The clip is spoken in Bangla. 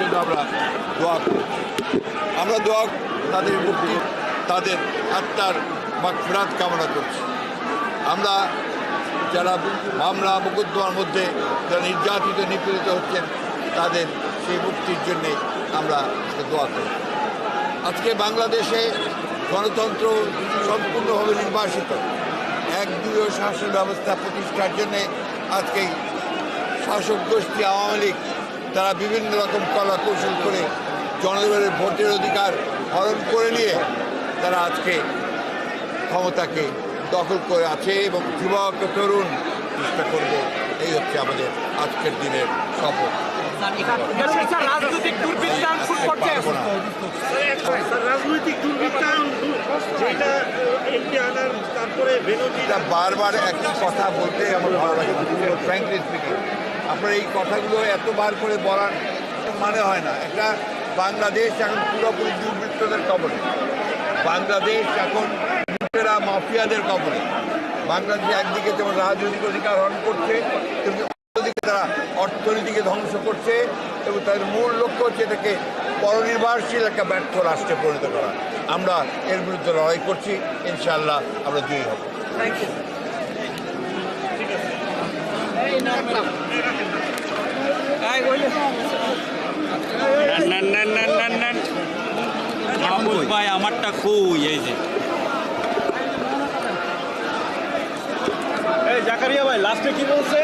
জন্য আমরা দোয়া করি। আমরা দোয়া তাদের মুক্তি, তাদের আত্মার মাগফিরাত কামনা করছি। আমরা যারা মামলা, মোকদ্দমার মধ্যে যারা নির্যাতিত, নিপীড়িত হচ্ছেন, তাদের সেই মুক্তির জন্যে আমরা দোয়া করি। আজকে বাংলাদেশে গণতন্ত্র সম্পূর্ণভাবে নির্বাসিত। একদলীয় শাসন ব্যবস্থা প্রতিষ্ঠার জন্যে আজকে শাসক গোষ্ঠী আওয়ামী লীগ তারা বিভিন্ন রকম কলা কৌশল করে জনগণের ভোটের অধিকার হরণ করে নিয়ে তারা আজকে ক্ষমতাকে দখল করে আছে এবং যুবক তরুণ চেষ্টা করব। এই হচ্ছে আমাদের আজকের দিনের শপথ রাজনৈতিক বারবার একই কথা বলতে আমার ভালো লাগে ফ্র্যাঙ্কলি স্পিকিং আপনার এই কথাগুলো এতবার করে বলার মানে হয় না। একটা বাংলাদেশ এখন পুরোপুরি দুর্বৃত্তদের কবলে। বাংলাদেশ এখন লুটেরা মাফিয়াদের কবলে। বাংলাদেশ একদিকে যেমন রাজনৈতিক অধিকার হরণ করছে তেমনি অন্যদিকে তারা অর্থনীতিকে ধ্বংস করছে এবং তাদের মূল লক্ষ্য হচ্ছে এটাকে পরনির্ভরশীল একটা ব্যর্থ রাষ্ট্রে পরিণত করা। আমরা এর বিরুদ্ধে লড়াই করছি ইনশাআল্লাহ আমরা জয়ী হব। থ্যাংক ইউ মাহমুদ ভাই আমারটা কই এই যে জাকারিয়া ভাই লাস্টে কি বলছে